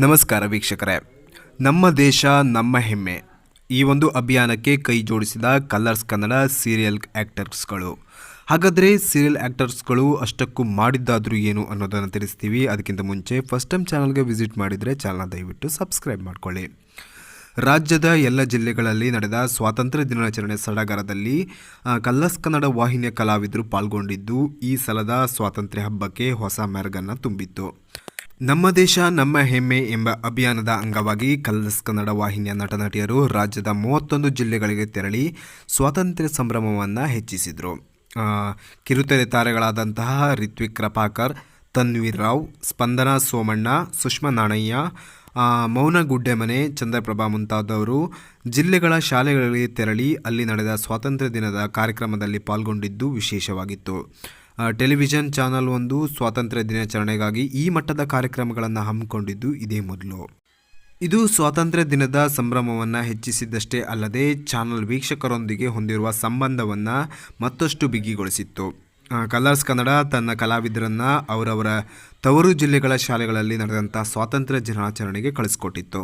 ನಮಸ್ಕಾರ ವೀಕ್ಷಕರೇ. ನಮ್ಮ ದೇಶ, ನಮ್ಮ ಹೆಮ್ಮೆ. ಈ ಒಂದು ಅಭಿಯಾನಕ್ಕೆ ಕೈ ಜೋಡಿಸಿದ ಕಲರ್ಸ್ ಕನ್ನಡ ಸೀರಿಯಲ್ ಆ್ಯಕ್ಟರ್ಸ್ಗಳು ಹಾಗಾದರೆ ಸೀರಿಯಲ್ ಆ್ಯಕ್ಟರ್ಸ್ಗಳು ಅಷ್ಟಕ್ಕೂ ಮಾಡಿದ್ದಾದರೂ ಏನು ಅನ್ನೋದನ್ನು ತಿಳಿಸ್ತೀವಿ. ಅದಕ್ಕಿಂತ ಮುಂಚೆ ಫಸ್ಟ್ ಟೈಮ್ ಚಾನಲ್ಗೆ ವಿಸಿಟ್ ಮಾಡಿದರೆ ಚಾನಲ್ನ ದಯವಿಟ್ಟು ಸಬ್ಸ್ಕ್ರೈಬ್ ಮಾಡಿಕೊಳ್ಳಿ. ರಾಜ್ಯದ ಎಲ್ಲ ಜಿಲ್ಲೆಗಳಲ್ಲಿ ನಡೆದ ಸ್ವಾತಂತ್ರ್ಯ ದಿನಾಚರಣೆ ಸಡಗರದಲ್ಲಿ ಕಲ್ಲಸ್ ಕನ್ನಡ ವಾಹಿನಿಯ ಕಲಾವಿದರು ಪಾಲ್ಗೊಂಡಿದ್ದು ಈ ಸಲದ ಸ್ವಾತಂತ್ರ್ಯ ಹಬ್ಬಕ್ಕೆ ಹೊಸ ಮೆರಗನ್ನು ತುಂಬಿತ್ತು. ನಮ್ಮ ದೇಶ, ನಮ್ಮ ಹೆಮ್ಮೆ ಎಂಬ ಅಭಿಯಾನದ ಅಂಗವಾಗಿ ಕಲ್ಲಸ್ ಕನ್ನಡ ವಾಹಿನಿಯ ನಟ ನಟಿಯರು ರಾಜ್ಯದ ಮೂವತ್ತೊಂದು ಜಿಲ್ಲೆಗಳಿಗೆ ತೆರಳಿ ಸ್ವಾತಂತ್ರ್ಯ ಸಂಭ್ರಮವನ್ನು ಹೆಚ್ಚಿಸಿದರು. ಕಿರುತೆರೆ ತಾರೆಗಳಾದಂತಹ ರಿತ್ವಿಕ್ ಕೃಪಾಕರ್, ತನ್ವೀರ್ ರಾವ್, ಸ್ಪಂದನಾ ಸೋಮಣ್ಣ, ಸುಷ್ಮಾ ನಾಣಯ್ಯ ಮೌನ ಗುಡ್ಡೆಮನೆ, ಚಂದ್ರಪ್ರಭಾ ಮುಂತಾದವರು ಜಿಲ್ಲೆಗಳ ಶಾಲೆಗಳಿಗೆ ತೆರಳಿ ಅಲ್ಲಿ ನಡೆದ ಸ್ವಾತಂತ್ರ್ಯ ದಿನದ ಕಾರ್ಯಕ್ರಮದಲ್ಲಿ ಪಾಲ್ಗೊಂಡಿದ್ದು ವಿಶೇಷವಾಗಿತ್ತು. ಟೆಲಿವಿಷನ್ ಚಾನಲ್ ಒಂದು ಸ್ವಾತಂತ್ರ್ಯ ದಿನಾಚರಣೆಗಾಗಿ ಈ ಮಟ್ಟದ ಕಾರ್ಯಕ್ರಮಗಳನ್ನು ಹಮ್ಮಿಕೊಂಡಿದ್ದು ಇದೇ ಮೊದಲು. ಇದು ಸ್ವಾತಂತ್ರ್ಯ ದಿನದ ಸಂಭ್ರಮವನ್ನು ಹೆಚ್ಚಿಸಿದ್ದಷ್ಟೇ ಅಲ್ಲದೆ ಚಾನಲ್ ವೀಕ್ಷಕರೊಂದಿಗೆ ಹೊಂದಿರುವ ಸಂಬಂಧವನ್ನು ಮತ್ತಷ್ಟು ಬಿಗಿಗೊಳಿಸಿತ್ತು. ಕಲರ್ಸ್ ಕನ್ನಡ ತನ್ನ ಕಲಾವಿದರನ್ನು ಅವರವರ ತವರು ಜಿಲ್ಲೆಗಳ ಶಾಲೆಗಳಲ್ಲಿ ನಡೆದಂಥ ಸ್ವಾತಂತ್ರ್ಯ ದಿನಾಚರಣೆಗೆ ಕಳಿಸ್ಕೊಟ್ಟಿತ್ತು.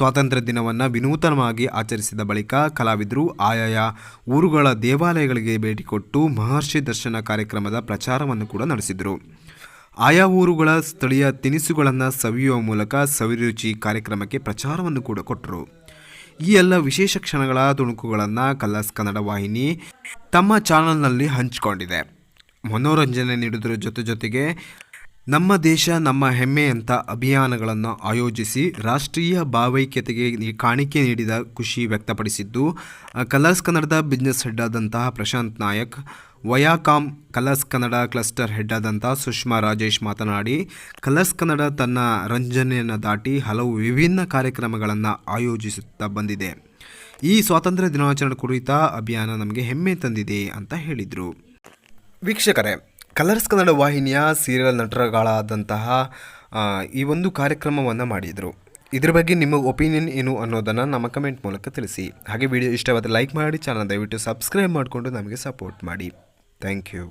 ಸ್ವಾತಂತ್ರ್ಯ ದಿನವನ್ನು ವಿನೂತನವಾಗಿ ಆಚರಿಸಿದ ಬಳಿಕ ಕಲಾವಿದರು ಆಯಾಯ ಊರುಗಳ ದೇವಾಲಯಗಳಿಗೆ ಭೇಟಿ ಕೊಟ್ಟು ಮಹರ್ಷಿ ದರ್ಶನ ಕಾರ್ಯಕ್ರಮದ ಪ್ರಚಾರವನ್ನು ಕೂಡ ನಡೆಸಿದರು. ಆಯಾ ಊರುಗಳ ಸ್ಥಳೀಯ ತಿನಿಸುಗಳನ್ನು ಸವಿಯುವ ಮೂಲಕ ಸವಿರುಚಿ ಕಾರ್ಯಕ್ರಮಕ್ಕೆ ಪ್ರಚಾರವನ್ನು ಕೂಡ ಕೊಟ್ಟರು. ಈ ಎಲ್ಲ ವಿಶೇಷ ಕ್ಷಣಗಳ ತುಣುಕುಗಳನ್ನು ಕಲರ್ಸ್ ಕನ್ನಡ ವಾಹಿನಿ ತಮ್ಮ ಚಾನಲ್ನಲ್ಲಿ ಹಂಚಿಕೊಂಡಿದೆ. ಮನೋರಂಜನೆ ನೀಡುವುದರ ಜೊತೆ ಜೊತೆಗೆ ನಮ್ಮ ದೇಶ ನಮ್ಮ ಹೆಮ್ಮೆ ಅಂತ ಅಭಿಯಾನಗಳನ್ನು ಆಯೋಜಿಸಿ ರಾಷ್ಟ್ರೀಯ ಭಾವೈಕ್ಯತೆಗೆ ಕಾಣಿಕೆ ನೀಡಿದ ಖುಷಿ ವ್ಯಕ್ತಪಡಿಸಿದ್ದು ಕಲರ್ಸ್ ಕನ್ನಡದ ಬಿಸ್ನೆಸ್ ಹೆಡ್ ಆದಂತಹ Prashanth Nayak Viacom Colors Kannada cluster head ಆದಂತಹ ಸುಷ್ಮಾ ರಾಜೇಶ್ ಮಾತನಾಡಿ, ಕಲರ್ಸ್ ಕನ್ನಡ ತನ್ನ ರಂಜನೆಯನ್ನು ದಾಟಿ ಹಲವು ವಿಭಿನ್ನ ಕಾರ್ಯಕ್ರಮಗಳನ್ನು ಆಯೋಜಿಸುತ್ತಾ ಬಂದಿದೆ. ಈ ಸ್ವಾತಂತ್ರ್ಯ ದಿನಾಚರಣೆ ಕುರಿತ ಅಭಿಯಾನ ನಮಗೆ ಹೆಮ್ಮೆ ತಂದಿದೆ ಅಂತ ಹೇಳಿದರು. ವೀಕ್ಷಕರೇ ಕಲರ್ಸ್ ಕನ್ನಡ ವಾಹಿನಿಯ ಸೀರಿಯಲ್ ನಟರಗಳಾದಂತಹ ಈ ಒಂದು ಕಾರ್ಯಕ್ರಮವನ್ನು ಮಾಡಿದರು. ಇದ್ರ ಬಗ್ಗೆ ನಿಮ್ಮ ಒಪಿನಿಯನ್ ಏನು ಅನ್ನೋದನ್ನು ನಮ್ಮ ಕಮೆಂಟ್ ಮೂಲಕ ತಿಳಿಸಿ. ಹಾಗೆ ವಿಡಿಯೋ ಇಷ್ಟವಾದ ಲೈಕ್ ಮಾಡಿ ಚಾನಲ್ ದಯವಿಟ್ಟು ಸಬ್ಸ್ಕ್ರೈಬ್ ಮಾಡಿಕೊಂಡು ನಮಗೆ ಸಪೋರ್ಟ್ ಮಾಡಿ. Thank you